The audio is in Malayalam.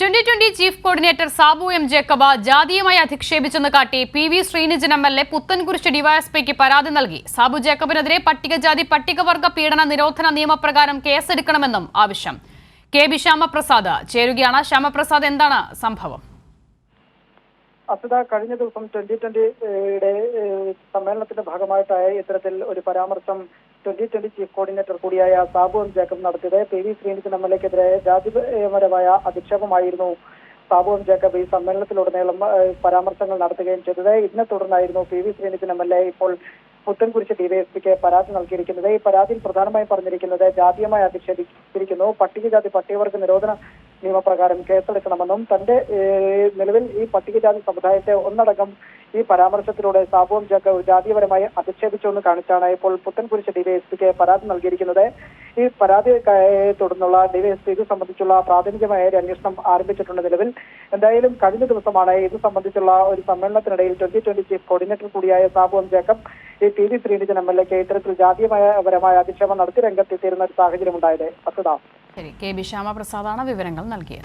Twenty twenty chief coordinator Sabu M Jacob ജാതീയമായി അധിക്ഷേപിച്ചെന്ന് കാട്ടി P V Sreenijan M L A Puthenkurish ഡിവൈഎസ്പിക്ക് പരാതി നൽകി. സാബു ജേക്കബിനെതിരെ പട്ടികജാതി പട്ടികവർഗ പീഡന നിരോധന നിയമപ്രകാരം കേസെടുക്കണമെന്നും ആവശ്യം. കെ ബി ശ്യാമപ്രസാദ് ചേരുകയാണ്. ശ്യാമപ്രസാദ് എന്താണ് സംഭവം? അസുത കഴിഞ്ഞ ദിവസം ട്വന്റി ട്വന്റിയുടെ സമ്മേളനത്തിന്റെ ഭാഗമായിട്ടായ ഇത്തരത്തിൽ ഒരു പരാമർശം ട്വന്റി ട്വന്റി ചീഫ് കോർഡിനേറ്റർ കൂടിയായ സാബു എം ജേക്കബ് നടത്തിയത് P V Sreenijan M L എക്കെതിരെ രാജ്യപരമായ അധിക്ഷേപമായിരുന്നു. സാബു എം ജേക്കബ് ഈ സമ്മേളനത്തിലുടനീളം പരാമർശങ്ങൾ നടത്തുകയും ചെയ്തത്. ഇതിനെ തുടർന്നായിരുന്നു P V Sreenijan M L A ഇപ്പോൾ പുത്തൻകുരിശ് ഡിവൈഎസ്പിക്ക് പരാതി നൽകിയിരിക്കുന്നത്. ഈ പരാതിയിൽ പ്രധാനമായും പറഞ്ഞിരിക്കുന്നത് ജാതീയമായി അധിക്ഷേപിച്ചിരിക്കുന്നു. പട്ടികജാതി പട്ടികവർഗ നിരോധന നിയമപ്രകാരം കേസെടുക്കണമെന്നും തന്റെ നിലവിൽ ഈ പട്ടികജാതി സമുദായത്തെ ഒന്നടങ്കം ഈ പരാമർശത്തിലൂടെ സാബുവും ജാക്കബ് ജാതീയപരമായി അധിക്ഷേപിച്ചുവെന്ന് കാണിച്ചാണ് ഇപ്പോൾ പുത്തൻകുരിശ് ഡിവൈഎസ്പിക്ക് പരാതി നൽകിയിരിക്കുന്നത്. ഈ പരാതി തുടർന്നുള്ള ഡിവൈഎസ്പി ഇത് സംബന്ധിച്ചുള്ള പ്രാഥമികമായ ഒരു അന്വേഷണം ആരംഭിച്ചിട്ടുണ്ട് നിലവിൽ. എന്തായാലും കഴിഞ്ഞ ദിവസമാണ് ഇത് സംബന്ധിച്ചുള്ള ഒരു സമ്മേളനത്തിനിടയിൽ ട്വന്റി ട്വന്റി ചീഫ് കോർഡിനേറ്റർ കൂടിയായ സാബുവും ജേക്കബ് ഈ P V Sreenijan M L എക്ക് ഇത്തരത്തിൽ ജാതീയപരമായ അധിക്ഷേപം നടത്തി രംഗത്തെത്തിയിരുന്ന ഒരു സാഹചര്യം ഉണ്ടായത് അസുത ശരി കെ. ബി. ശ്യാമപ്രസാദാണ് വിവരങ്ങൾ നൽകിയത്.